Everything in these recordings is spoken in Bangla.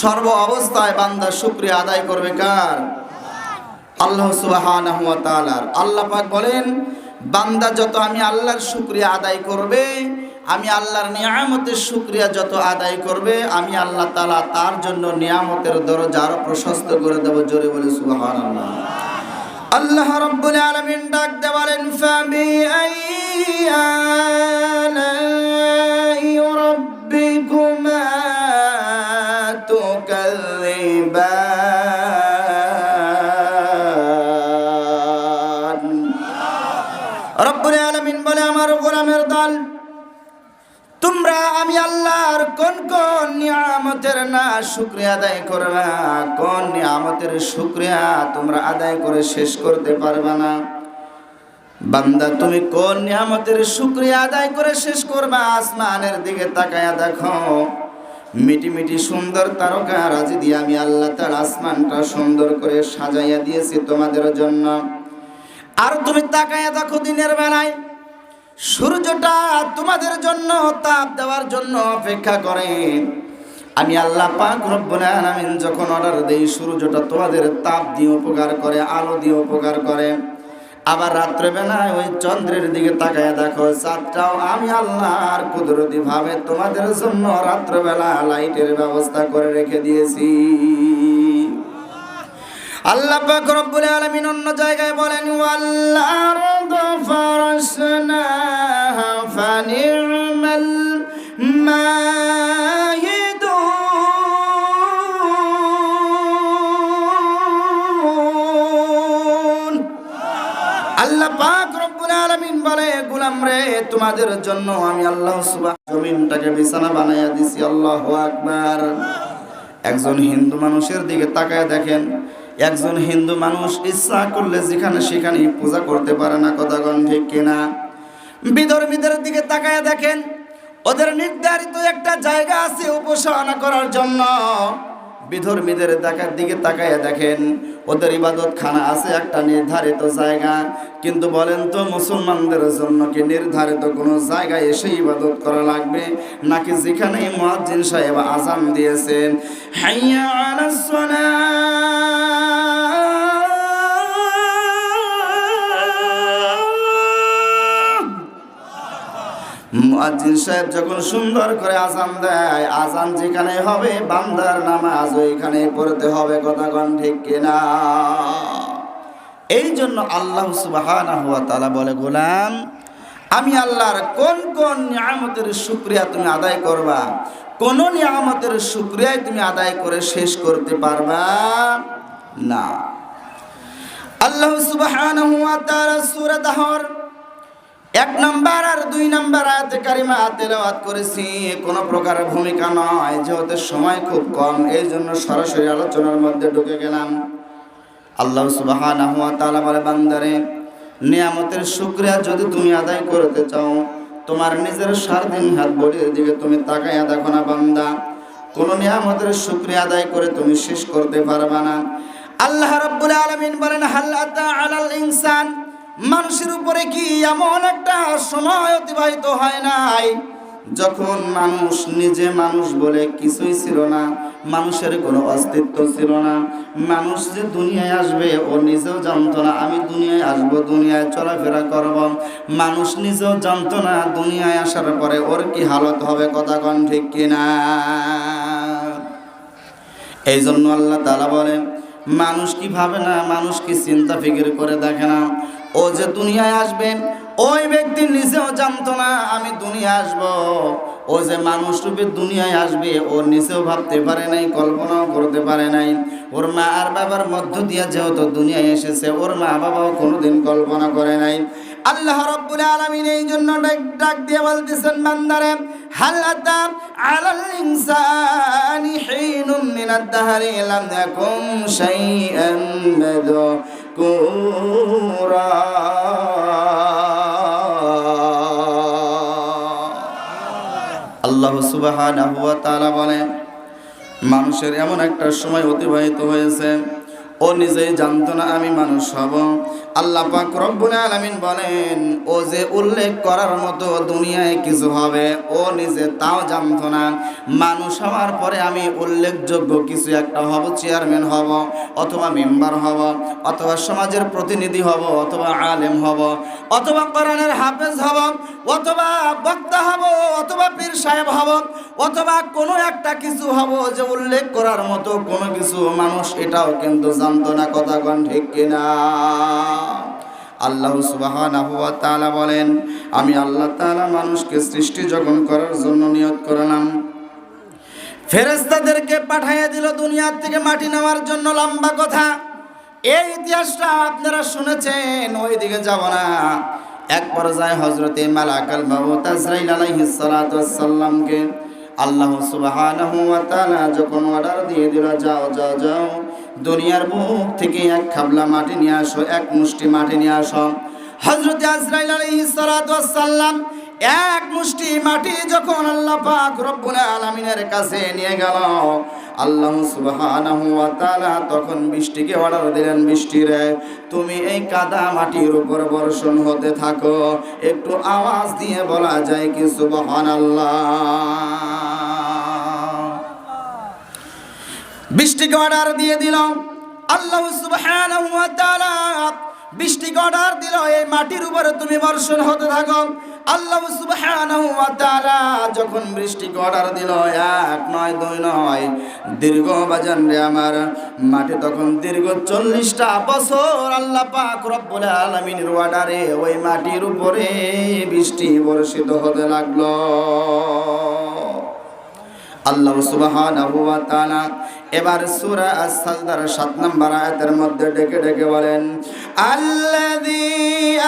সর্ব অবস্থায় বান্দা শুক্রিয়া আদায় করবে কার? আল্লাহ তাআলার। আল্লাহ পাক বলেন, বান্দা যত আমি আল্লাহর শুক্রিয়া আদায় করবে, আমি আল্লাহর নিয়ামতের শুক্রিয়া যত আদায় করবে, আমি আল্লাহ তালা তার জন্য নিয়ামতের দরজা আরও প্রশস্ত করে দেব জোরে বলে সুবহানাল্লাহ। আল্লাহ রাব্বুল আলামিন ডাক দেওয়ালেন কোন নিয়ামতের না শুক্রিয়া আদায় করবা কোন নিয়ামতের শুক্রিয়া তোমরা আদায় করে শেষ করতে পারবা না? বান্দা, তুমি কোন নিয়ামতের শুক্রিয়া আদায় করে শেষ করবা? আসমানের দিকে তাকায়া দেখো। মিটি মিটি সুন্দর তারকা রাজি দিয়ে আমি আল্লাহ তার আসমানটা সুন্দর করে সাজাইয়া দিয়েছি তোমাদের জন্য। আর তুমি তাকায়া দেখো দিনের বেলায়। সূর্যটা তোমাদের জন্য, তাপ দেওয়ার জন্য অপেক্ষা করে। আমি আল্লাহ পাক রব্বুল আলামিন যখন অর্ডার দেই, সূর্যটা তোমাদের তাপ দিয়ে উপকার করে, আলো দিয়ে উপকার করে। আবার রাত্রেবেলায় ওই চন্দ্রের দিকে তাকায় দেখো, চাঁদটাও আমি আল্লাহর কুদরতি ভাবে তোমাদের জন্য রাত্রেবেলা লাইটের ব্যবস্থা করে রেখে দিয়েছি। আল্লাহ পাক রব্বুল আলামিন অন্য জায়গায় বলেন ওয়াল আরদু ফারাশনাহা ফানি'মাল মাহিদুন আল্লাহ পাক রব্বুল আলামিন বলে, গোলাম রে, তোমাদের জন্য আমি আল্লাহ জমিনটাকে বিছানা বানাইয়া দিছি, আল্লাহু আকবার। একজন হিন্দু মানুষের দিকে তাকায় দেখেন একজন হিন্দু মানুষ ইচ্ছা করলে যেখানে সেখানে পূজা করতে পারে না কথাগণ ঠিক কিনা? বিধর্মীদের দিকে তাকায় দেখেন, ওদের নির্ধারিত একটা জায়গা আছে উপাসনা করার জন্য। বিধর্মীদের দেখার দিকে তাকায় দেখেন, ওদের ইবাদত খানা আছে একটা নির্ধারিত জায়গা। কিন্তু বলেন তো, মুসলমানদের জন্য কি নির্ধারিত কোনো জায়গায় এসে ইবাদত করা লাগবে? নাকি যেখানে মুয়াজ্জিন সাহেব আজান দিয়েছেন, হাইয়া আলাস মুয়াজ্জিন সাহেব যখন সুন্দর করে আজান দেয়, আজান যেখানে হবে, বান্দার নামাজ ওইখানে পড়তে হবে, কথা কথাগণ ঠিক কিনা? এই জন্য আল্লাহ সুবহানাহু ওয়া তাআলা বলে, গোলাম, আমি আল্লাহর কোন কোন নিয়ামতের শুকরিয়া তুমি আদায় করবা? কোন নিয়ামতের শুকরিয়ায় তুমি আদায় করে শেষ করতে পারবা না? আল্লাহ সুবহানাহু ওয়া তাআলা সূরা দাহর এক নাম্বার আর দুই নাম্বার আয়াতে কারিমা তেলাওয়াত করেছি, কোনো প্রকার ভূমিকা নয়, যেহেতু সময় খুব কম, এই জন্য সরাসরি আলোচনার মধ্যে ঢুকে গেলাম। আল্লাহ সুবহানাহু ওয়া তাআলা বলে, বান্দারে, নিয়ামতের শুকরিয়া যদি তুমি আদায় করতে চাও, তোমার নিজের স্বাধীন হাত বডির দিকে তুমি তাকাইয়া দেখো না বান্দা। কোন নিয়ামতের শুকরিয়া আদায় করে তুমি শেষ করতে পারবা না। আল্লাহ রাব্বুল আলামিন বলেন, হাল আতা আলাল ইনসান? মানুষের উপরে কি এমন একটা সময় অতিবাহিত হয় নাই? যখন মানুষ নিজে মানুষ বলে কিছুই ছিল না, মানুষের কোনো অস্তিত্ব ছিল না। মানুষ যে দুনিয়ায় আসবে, ও নিজেও জানতো না, আমি দুনিয়ায় আসব, দুনিয়ায় চলাফেরা করব। মানুষ নিজেও জানতো না দুনিয়ায় আসার পরে ওর কি হালত হবে, কথা কন ঠিক কিনা? এই জন্য আল্লাহ তালা বলেন, মানুষ কি ভাবে না, মানুষ কি চিন্তা ফিকির করে দেখে না? ও যে দুনিয়ায় আসবেন, ওই ব্যক্তি নিজেও জানতো না আমি দুনিয়া আসব। ও যে মানুষ রূপে দুনিয়ায় আসবে, ও নিজেও ভাবতে পারে নাই, কল্পনাও করতে পারে নাই। ওর মা আর বাবার মধ্য দিয়ে যেহেতু দুনিয়ায় এসেছে, ওর মা বাবাও কোনোদিন কল্পনা করে নাই। আল্লাহ রব্বুল আলামিন এই জন্য ডাক ডাক দিয়ে বলতেছেন, বান্দারে, হাল আতা আলাল ইনসানি হিনুম মিনাদ দাহরি লাম ইয়াকুম শাইআন মাযকুরা আল্লাহ সুবাহ বলেন মানুষের এমন একটা সময় অতিবাহিত হয়েছে ও নিজেই জানতো না আমি মানুষ হব। আল্লাহ পাক রব্বুল আলামিন বলেন, ও যে উল্লেখ করার মতো দুনিয়ায় কিছু হবে, ও নিজে তাও জানতো না। মানুষ হওয়ার পরে আমি উল্লেখযোগ্য কিছু একটা হব, চেয়ারম্যান হব, অথবা মেম্বার হব, অথবা সমাজের প্রতিনিধি হব, অথবা আলেম হব, অথবা কোরআনের হাফেজ হব, অথবা বক্তা হব, অথবা পীর সাহেব হব, অথবা কোনো একটা কিছু হব যে উল্লেখ করার মতো কোনো কিছু মানুষ এটাও কিন্তু জানতো না কথা কন ঠিক কিনা? আল্লাহ সুবহানাহু ওয়া তাআলা বলেন, আমি আল্লাহ তাআলা মানুষকে সৃষ্টি যখন করার জন্য নিয়ত করলাম ফেরেস্তাদেরকে পাঠাইয়া দিল দুনিয়ার থেকে মাটি নেওয়ার জন্য লম্বা কথা। এই ইতিহাসটা আপনারা শুনেছেন ওই দিকে যাব না। এক পর্যায়ে হজরতে মালাকাল বাবু তাজরাইল আলাইহিস সালাতু ওয়াস সালামকে আল্লাহ ওয়া যখন অর্ডার দিয়ে দিল, যাও যাও যাও দুনিয়ার বুক থেকে এক খাবলা মাটি নিয়ে আসো, এক মুষ্টি মাটি নিয়ে আসো। হজরত আজরাইল সালাম এক মুষ্টি মাটি যখন আল্লাহ পাক রব্বুল আলামিনের কাছে নিয়ে গেল, আল্লাহ সুবহানাহু ওয়া তাআলা তখন বৃষ্টিকে অর্ডার দিলেন বৃষ্টি রে তুমি এই কাদা মাটির উপর বর্ষণ হতে থাকো, একটু আওয়াজ দিয়ে বলা যায় কি সুবহানাল্লাহ? বৃষ্টিকে অর্ডার দিয়ে দিল। আল্লাহ বৃষ্টিকে অর্ডার দিল। এই মাটির উপরে তুমি বর্ষণ হতে থাকো। আল্লাহ সুবহানাহু ওয়া তাআলা যখন বৃষ্টিকে অর্ডার দিল, এক নয়, দুই নয়, দীর্ঘ বাজান রে আমার মাটি তখন দীর্ঘ চল্লিশটা বছর আল্লাহ পাক রব্বুল আলামিনের অর্ডারে ওই মাটির উপরে বৃষ্টি বর্ষিত হতে লাগল। আল্লাহ সুবহানাহু ওয়া তাআলা এবার সুরা আস-সাজদার 7 নম্বর আয়াতের মধ্যে ডেকে ডেকে বলেন, আল্লাযী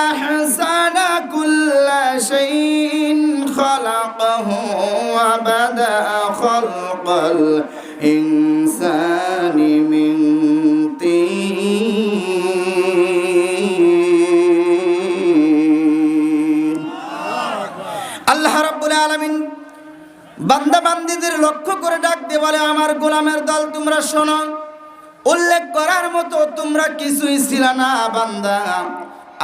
আহসানা কুল্লা শাইইন খালাকাহু ওয়া বাদা খালকাল ইনসানি শোনো, উল্লেখ করার মতো তোমরা কিছুই ছিল না, বান্দা।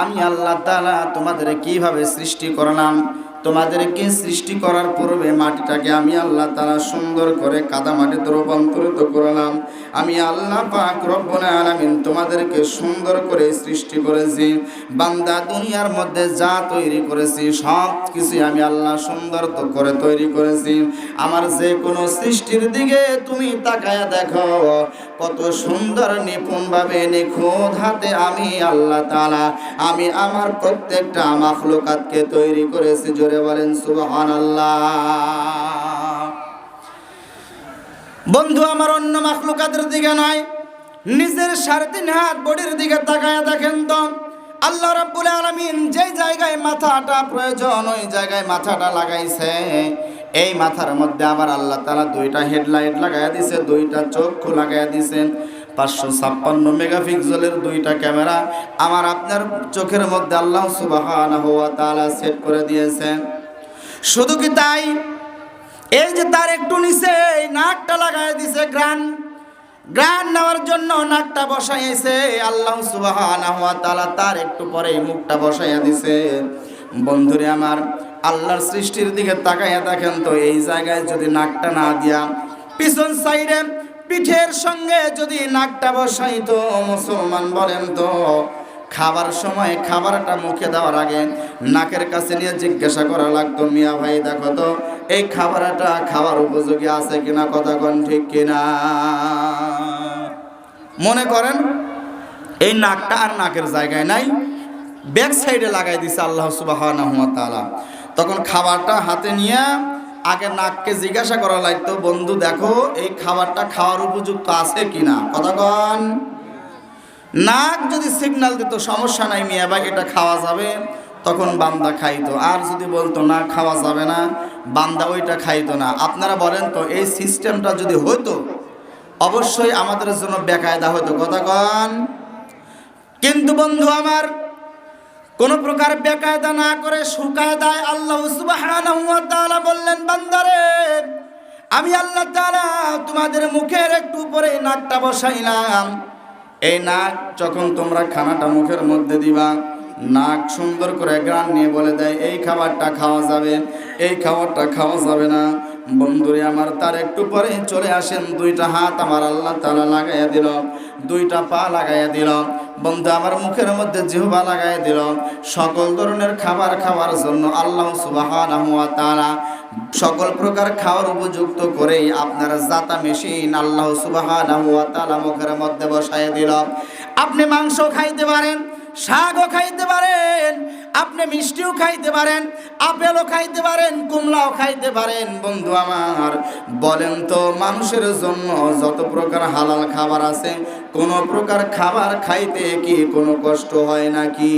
আমি আল্লাহ তালা তোমাদের কীভাবে সৃষ্টি করলাম? তোমাদেরকে সৃষ্টি করার পূর্বে মাটিটাকে আমি আল্লাহ তারা সুন্দর করে কাদা মাটিতে রূপান্তরিত করলাম। আমি আল্লাহ পাক রব্বুল আলামিন তোমাদেরকে সুন্দর করে সৃষ্টি করেছি। বান্দা দুনিয়ার মধ্যে যা তৈরি করেছি, সব কিছু আমি আল্লাহ সুন্দর তো করে তৈরি করেছি। আমার যে কোনো সৃষ্টির দিকে তুমি তাকায়া দেখো। কত সুন্দর নিপুণভাবে নিখুঁত হাতে আমি আল্লাহ তাআলা, আমি আমার প্রত্যেকটা মাখলুকাতকে তৈরি করেছি। জোরে বলেন সুবহান আল্লাহ বন্ধু, আমার অন্য মাখলুকাতের দিকে নয় নিজের সাড়ে তিন হাত বডির দিকে তাকায় দেখেন তো। আল্লাহ রাব্বুল আলামিন যেই জায়গায় মাথাটা প্রয়োজন, ওই জায়গায় মাথাটা লাগাইছে। এই মাথার মধ্যে আবার আল্লাহ তাআলা দুইটা হেডলাইট লাগাইয়া দিছে, দুইটা চক্ষু লাগাইয়া দিছেন। পাঁচশো ছাপ্পান্ন মেগাপিক্সেলের দুইটা ক্যামেরা। আমার আপনার চোখের মধ্যে আল্লাহ তাআলা সেট করে দিয়েছেন। শুধু কি তাই? এই যে তার একটু নিচে এই নাকটা লাগাই দিছে গ্রান। গ্রান নেওয়ার জন্য নাকটা বসাইছে। আল্লাহ তাআলা তার একটু পরে মুখটা বসাইয়া দিছে। বন্ধুরে আমার আল্লাহর সৃষ্টির দিকে তাকাইয়া দেখেন তো, এই জায়গায় যদি নাকটা না দিয়া পিছন সাইডে পিঠের সঙ্গে যদি নাকটা বসাইতো, মুসলমান বলেন তো, খাবার সময় খাবারটা মুখে দেওয়ার আগে নাকের কাছে নিয়ে জিজ্ঞাসা করা লাগতো, মিয়া ভাই, দেখো তো, এই খাবারটা খাবার উপযোগী আছে কিনা, কথা কন ঠিক কিনা? মনে করেন, এই নাকটা আর নাকের জায়গায় নাই, ব্যাক সাইডে লাগাই দিছে আল্লাহ সুবাহ তখন খাবারটা হাতে নিয়ে আগে নাককে জিজ্ঞাসা করা লাগতো, বন্ধু, দেখো, এই খাবারটা খাওয়ার উপযুক্ত আছে কিনা? কন, নাক যদি সিগন্যাল দিত, সমস্যা নাই মিয়া ভাই, এটা খাওয়া যাবে। তখন বান্দা খাইতো, আর যদি বলতো, না, খাওয়া যাবে না। বান্দা ওইটা খাইতো না। আপনারা বলেন তো, এই সিস্টেমটা যদি হতো অবশ্যই আমাদের জন্য বেকায়দা হতো কন, কিন্তু বন্ধু আমার কোন প্রকার বেকায়দা না করে সুকায়দায় আল্লাহ বললেন, বান্দারে, আমি আল্লাহ তোমাদের মুখের একটু উপরে নাকটা বসাইলাম। এই নাক যখন তোমরা খানাটা মুখের মধ্যে দিবা, নাক সুন্দর করে গ্রান নিয়ে বলে দেয়, এই খাবারটা খাওয়া যাবে, এই খাবারটা খাওয়া যাবে না। বন্ধুরে আমার তার একটু পরে চলে আসেন। দুইটা হাত আমার আল্লাহ তালা লাগাইয়া দিল, দুইটা পা লাগাইয়া দিল। বন্ধু, আমার মুখের মধ্যে জিহবা লাগাইয়া দিল। সকল ধরনের খাবার খাওয়ার জন্য আল্লাহ সুবাহ তারা সকল প্রকার খাওয়ার উপযুক্ত করেই আপনার জাতা মেশিন আল্লাহ সুবাহ মুখের মধ্যে বসাইয়া দিল। আপনি মাংস খাইতে পারেন, শাকও খাইতে পারেন আপনি মিষ্টিও খাইতে পারেন, আপেলও খাইতে পারেন কুমলাও খাইতে পারেন। বন্ধু আমার, বলেন তো মানুষের জন্য যত প্রকার হালাল খাবার আছে, কোনো প্রকার খাবার খাইতে কি কোনো কষ্ট হয় নাকি?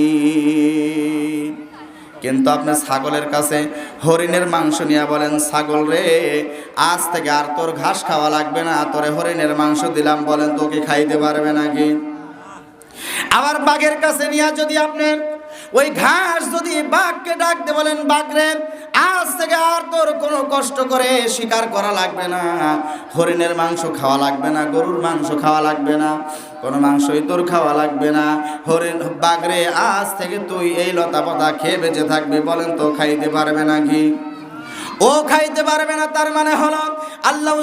কিন্তু আপনি ছাগলের কাছে হরিণের মাংস নিয়ে বলেন, ছাগল রে, আজ থেকে আর তোর ঘাস খাওয়া লাগবে না, তোরে হরিণের মাংস দিলাম, বলেন তোকে খাইতে পারবে নাকি? আবার বাঘের কাছে নিয়ে যদি আপনি ওই ঘাস যদি বাঘকে ডাকতে বলেন বাঘরে আজ থেকে আর তোর কোনো কষ্ট করে শিকার করা লাগবে না। হরিণের মাংস খাওয়া লাগবে না, গরুর মাংস খাওয়া লাগবে না, কোনো মাংসই তোর খাওয়া লাগবে না। হরিণ বাঘরে আজ থেকে তুই এই লতা পাতা খেয়ে বেঁচে থাকবি, বলেন তো খাইতে পারবে নাকি? ও খাইতে পারবে না, তার মানে হলো আল্লাহ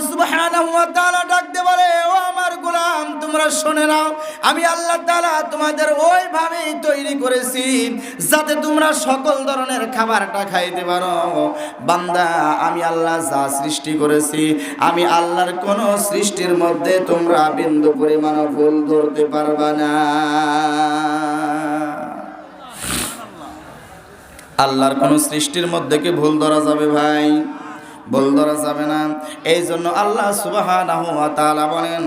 ডাকতে পারে ও আমার গোলাম, তোমরা শুনে নাও, আমি আল্লাহ তাআলা তোমাদের ওইভাবেই তৈরি করেছি যাতে তোমরা সকল ধরনের খাবারটা খাইতে পারো। বান্দা, আমি আল্লাহ যা সৃষ্টি করেছি, আমি আল্লাহর কোন সৃষ্টির মধ্যে তোমরা বিন্দু পরিমাণ ভুল ধরতে পারবা না। আল্লাহর কোন সৃষ্টির মধ্যে কি ভুল ধরা যাবে ভাই? ভুল ধরা যাবে না। এই জন্য আল্লাহ ওয়া বলেন,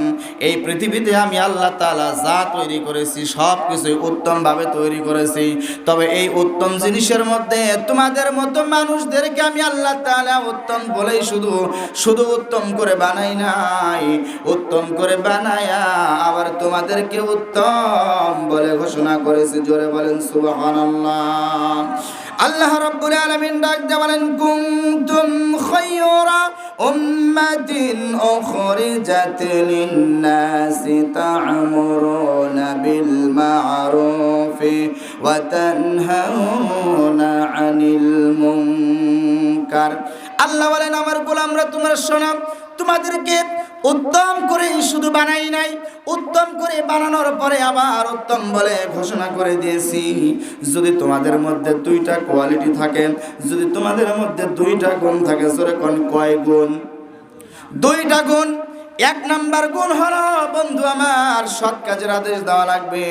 এই পৃথিবীতে আমি আল্লাহ তাআলা যা তৈরি করেছি সব কিছুই উত্তমভাবে তৈরি করেছি। তবে এই উত্তম জিনিসের মধ্যে তোমাদের মতো মানুষদেরকে আমি আল্লাহ তাআলা উত্তম বলেই শুধু শুধু উত্তম করে বানাই নাই। উত্তম করে বানায়া আবার তোমাদেরকে উত্তম বলে ঘোষণা করেছি। জোরে বলেন সুবহানাল্লাহ। আল্লাহ রাব্বুল আলামিন ডাক বলেন, কুনতুম খায়রা উম্মাতিন উখরিজাত লিন-নাসি তা'মুরুনা বিল মা'রুফি ওয়া তানহাউনা 'আনিল মুনকার। আল্লাহ বলেন, আমার গোলামরা, তোমরা শোনাম তোমাদেরকে উত্তম করে শুধু বানাই নাই, উত্তম করে বানানোর পরে আবার উত্তম বলে ঘোষণা করে দিয়েছি। যদি তোমাদের মধ্যে দুইটা কোয়ালিটি থাকে, যদি তোমাদের মধ্যে দুইটা গুণ থাকে সেরকম কয় গুণ? দুইটা গুণ এক নাম্বার গুণ হলো, বন্ধু আমার, সৎ কাজের আদেশ দেওয়া লাগবে।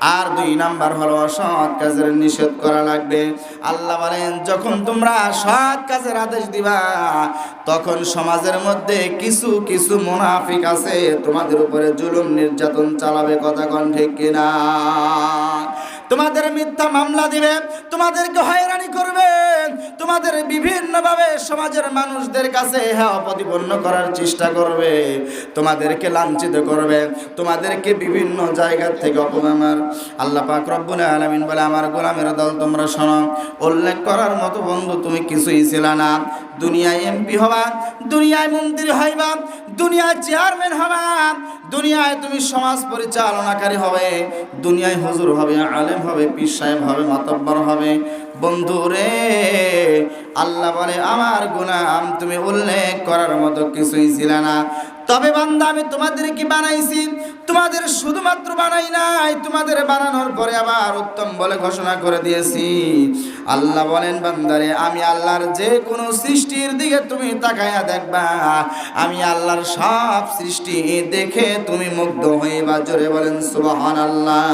আর দুই নাম্বার হলো, অসৎ কাজের নিষেধ করা লাগবে। আল্লাহ বলেন, যখন তোমরা সৎ কাজের আদেশ দিবা, তখন সমাজের মধ্যে কিছু কিছু মুনাফিক আছে, তোমাদের উপরে জুলুম নির্যাতন চালাবে, কথা কন ঠিক কিনা? তোমাদের মিথ্যা মামলা দিবে, তোমাদেরকে হয়রানি করবে। তোমাদের বিভিন্নভাবে সমাজের মানুষদের কাছে হ্যাঁ প্রতিপন্ন করার চেষ্টা করবে। তোমাদেরকে লাঞ্ছিত করবে। তোমাদেরকে বিভিন্ন জায়গা থেকে অপমানার আল্লাহ পাক রব্বুল আলামিন বলে, আমার গোলামের দল, তোমরা শোনো। উল্লেখ করার মতো বন্ধু তুমি কিছুই ছিল না। দুনিয়ায় এমপি হবা, দুনিয়ায় মন্ত্রী হইবা, দুনিয়ায় চেয়ারম্যান হবা, দুনিয়ায় তুমি সমাজ পরিচালনাকারী হবে, দুনিয়ায় হুজুর হবে, আলেম হবে, পীর সাহেব হবে, মাতব্বর হবে। বন্ধু রে, আল্লাহ বলে, আমার গুনাম তুমি উল্লেখ করার মতো কিছুই ছিল না। তবে বান্দা, আমি তোমাদের কি বানাইছি? তোমাদের শুধুমাত্র বানাই নাই, তোমাদের বানানোর পরে আবার উত্তম বলে ঘোষণা করে দিয়েছি। আল্লাহ বলেন, বান্দারে, আমি আল্লাহর যে কোনো সৃষ্টির দিকে তুমি তাকায়া দেখবা। আমি আল্লাহর সব সৃষ্টি দেখে তুমি মুগ্ধ হয়ে বা জোরে বলেন, সুবহানাল্লাহ।